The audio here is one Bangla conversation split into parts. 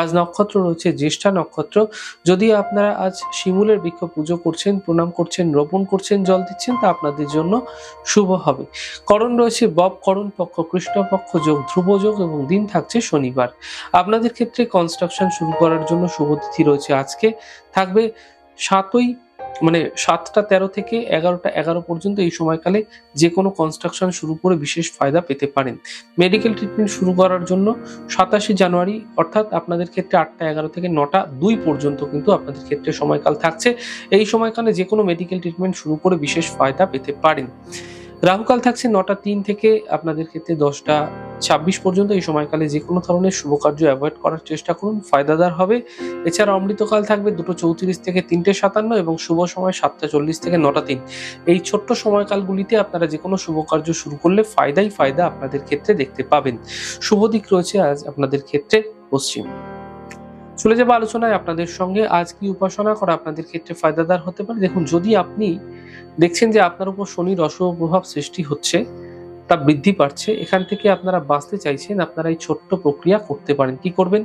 আজ নক্ষত্র রয়েছে, জ্যেষ্ঠা নক্ষত্র। যদি আপনারা আজ শিমুলের বৃক্ষ পুজো করছেন, প্রণাম করছেন, রোপণ করছেন, জল দিচ্ছেন, তা আপনাদের জন্য শুভ হবে। করণ রয়েছে বব করণ পক্ষ কৃষ্ণপক্ষ যোগ, ধ্রুব যোগ এবং দিন থাকছে শনিবার। আপনাদের ক্ষেত্রে কনস্ট্রাকশন শুরু করার জন্য শুভ তিথি রয়েছে আজকে। থাকবে সাতই মানে সাতটা তেরো থেকে এগারোটা এগারো পর্যন্ত এই সময়কালে যে কোনো কনস্ট্রাকশন শুরু করে বিশেষ ফায়দা পেতে পারেন। মেডিকেল ট্রিটমেন্ট শুরু করার জন্য সাতাশে জানুয়ারি অর্থাৎ আপনাদের ক্ষেত্রে আটটা এগারো থেকে নটা দুই পর্যন্ত কিন্তু আপনাদের ক্ষেত্রে সময়কাল থাকছে। এই সময়কালে যে কোনো মেডিকেল ট্রিটমেন্ট শুরু করে বিশেষ ফায়দা পেতে পারেন। রাহুকাল থাকছে নটা তিন থেকে আপনাদের ক্ষেত্রে দশটা ছাব্বিশ পর্যন্ত এই সময়কালে যে কোনো ধরনের শুভ কার্য অ্যাভয়েড করার চেষ্টা করুন। ফায়দাদার হবে। এছাড়া অমৃতকাল থাকবে দুটো চৌত্রিশ থেকে তিনটে সাতান্ন এবং শুভ সময় সাতটা চল্লিশ থেকে নটা তিন। এই ছোট্ট সময়কালগুলিতে আপনারা যে কোনো শুভ কার্য শুরু করলে ফায়দাই ফায়দা আপনাদের ক্ষেত্রে দেখতে পাবেন। শুভ দিক রয়েছে আজ আপনাদের ক্ষেত্রে পশ্চিম। চলে যাব আলোচনায় আপনাদের সঙ্গে। আজ কি উপাসনা করা আপনাদের ক্ষেত্রে ফায়দাদার হতে পারে? দেখুন, যদি আপনি দেখছেন যে আপনার উপর শনির অশুভ প্রভাব সৃষ্টি হচ্ছে তা বৃদ্ধি পাচ্ছে, এখান থেকে আপনারা বাঁচতে চাইছেন, আপনারা এই ছোট্ট প্রক্রিয়া করতে পারেন। কি করবেন?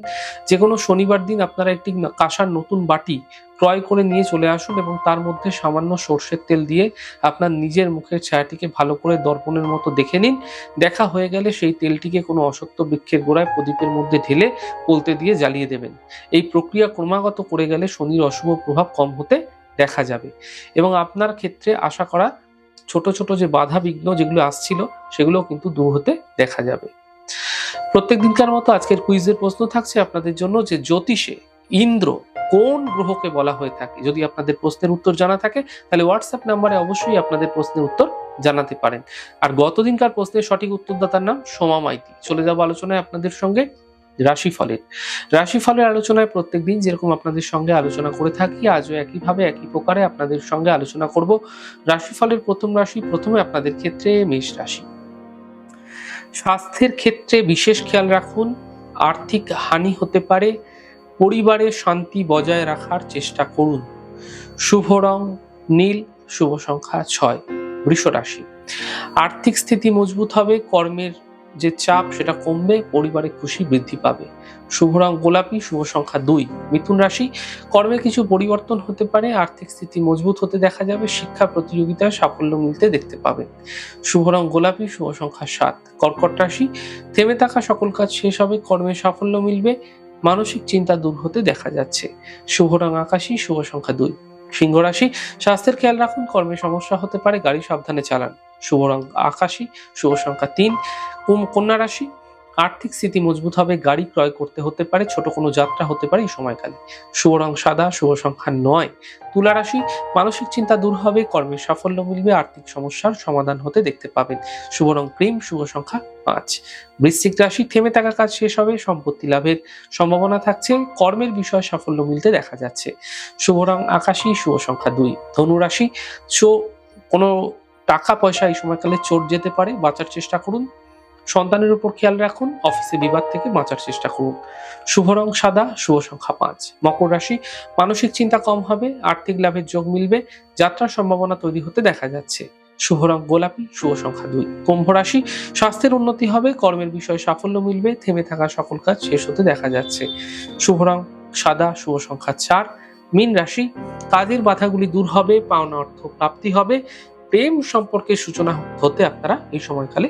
যে কোনো শনিবার দিন আপনারা একটি কাঁসার নতুন বাটি ক্রয় করে নিয়ে চলে আসুন এবং তার মধ্যে সামান্য সর্ষের তেল দিয়ে আপনার নিজের মুখের ছায়াটিকে ভালো করে দর্পণের মতো দেখে নিন। দেখা হয়ে গেলে সেই তেলটিকে কোনো অসত্য বৃক্ষের গোড়ায় প্রদীপের মধ্যে ঢেলে পলতে দিয়ে জ্বালিয়ে দেবেন। এই প্রক্রিয়া ক্রমাগত করে গেলে শনির অশুভ প্রভাব কম হতে দেখা যাবে এবং আপনার ক্ষেত্রে আশা করা ছোট ছোট যে বাধা বিঘ্ন যেগুলো আসছিল সেগুলো কিন্তু দূর হতে দেখা যাবে। প্রত্যেক দিনকার মতো আজকের কুইজের প্রশ্ন থাকছে আপনাদের জন্য যে জ্যোতিষে ইন্দ্র কোন গ্রহকে বলা হয়ে থাকে? যদি আপনাদের প্রশ্নের উত্তর জানা থাকে, তাহলে হোয়াটসঅ্যাপ নাম্বারে অবশ্যই আপনাদের প্রশ্নের উত্তর জানাতে পারেন। আর গতদিনকার প্রশ্নের সঠিক উত্তরদাতার নাম সোমা মাইতি। চলে যাব আলোচনায় আপনাদের সঙ্গে। রাশিফলের। রাশিফলের আলোচনায় প্রত্যেক দিন যেরকম আপনাদের সঙ্গে আলোচনা করে থাকি, আজও একইভাবে, একই প্রকারে আপনাদের সঙ্গে আলোচনা করব। রাশিফলের প্রথম রাশি, প্রথমে আপনাদের ক্ষেত্রে মেষ রাশি। স্বাস্থ্যের ক্ষেত্রে বিশেষ খেয়াল রাখুন, আর্থিক হানি হতে পারে পরিবারের শান্তি বজায় রাখার চেষ্টা করুন। শুভ রং, নীল, শুভ সংখ্যা ছয়, বৃষ রাশি। আর্থিক স্থিতি মজবুত হবে, কর্মের যে চাপ সেটা কমবে, পরিবারে খুশি বৃদ্ধি পাবে। শুভ রং গোলাপি, শুভ সংখ্যা দুই। মিথুন রাশি, কর্মে কিছু পরিবর্তন হতে পারে, আর্থিক স্থিতি মজবুত হতে দেখা যাবে, শিক্ষা প্রতিযোগিতায় সাফল্য মিলতে দেখতে পাবে। শুভ রং গোলাপি, শুভ সংখ্যা সাত। কর্কট রাশি, থেমে থাকা সকল কাজ শেষ হবে, কর্মে সাফল্য মিলবে, মানসিক চিন্তা দূর হতে দেখা যাচ্ছে। শুভ রং আকাশী, শুভ সংখ্যা দুই। সিংহ রাশি, স্বাস্থ্যের খেয়াল রাখুন, কর্মে সমস্যা হতে পারে, গাড়ি সাবধানে চালান। শুভ রং আকাশী, শুভ সংখ্যা তিন। কন্যা রাশি। আর্থিক স্থিতি মজবুত হবে, গাড়ি ক্রয় করতে হতে পারে, ছোট কোনো যাত্রা হতে পারে এই সময়কালে। শুভ রং সাদা, শুভ সংখ্যা নয়। তুলা রাশি, মানসিক চিন্তা দূর হবে, কর্মের সাফল্য মিলবে, আর্থিক সমস্যার সমাধান হতে দেখতে পাবেন। শুভ রং প্রেম শুভ সংখ্যা পাঁচ। বৃশ্চিক রাশি, থেমে থাকা কাজ শেষ হবে, সম্পত্তি লাভের সম্ভাবনা থাকছে, কর্মের বিষয়ে সাফল্য মিলতে দেখা যাচ্ছে। শুভ রং আকাশী, শুভ সংখ্যা দুই। ধনু রাশি, চো কোনো টাকা পয়সা এই সময়কালে চোট যেতে পারে, বাঁচার চেষ্টা করুন সন্তানের উপর খেয়াল রাখুন, অফিসে বিবাদ থেকে বাঁচার চেষ্টা করুন। শুভ রং সাদা, শুভ সংখ্যা পাঁচ। মকর রাশি, মানসিক চিন্তা কম হবে, আর্থিক লাভের যোগ মিলবে, যাত্রার সম্ভাবনা তৈরি হতে দেখা যাচ্ছে। শুভ রং গোলাপি, শুভ সংখ্যা দুই। কুম্ভ রাশি, স্বাস্থ্যের উন্নতি হবে, কর্মের বিষয়ে সাফল্য মিলবে, থেমে থাকা সকল কাজ শেষ হতে দেখা যাচ্ছে। শুভ রং সাদা, শুভ সংখ্যা চার। মীন রাশি, কাজের বাধাগুলি দূর হবে, পাওনা অর্থ প্রাপ্তি হবে। প্রেম সম্পর্কে সূচনা হতে আপনারা এই সময়কালে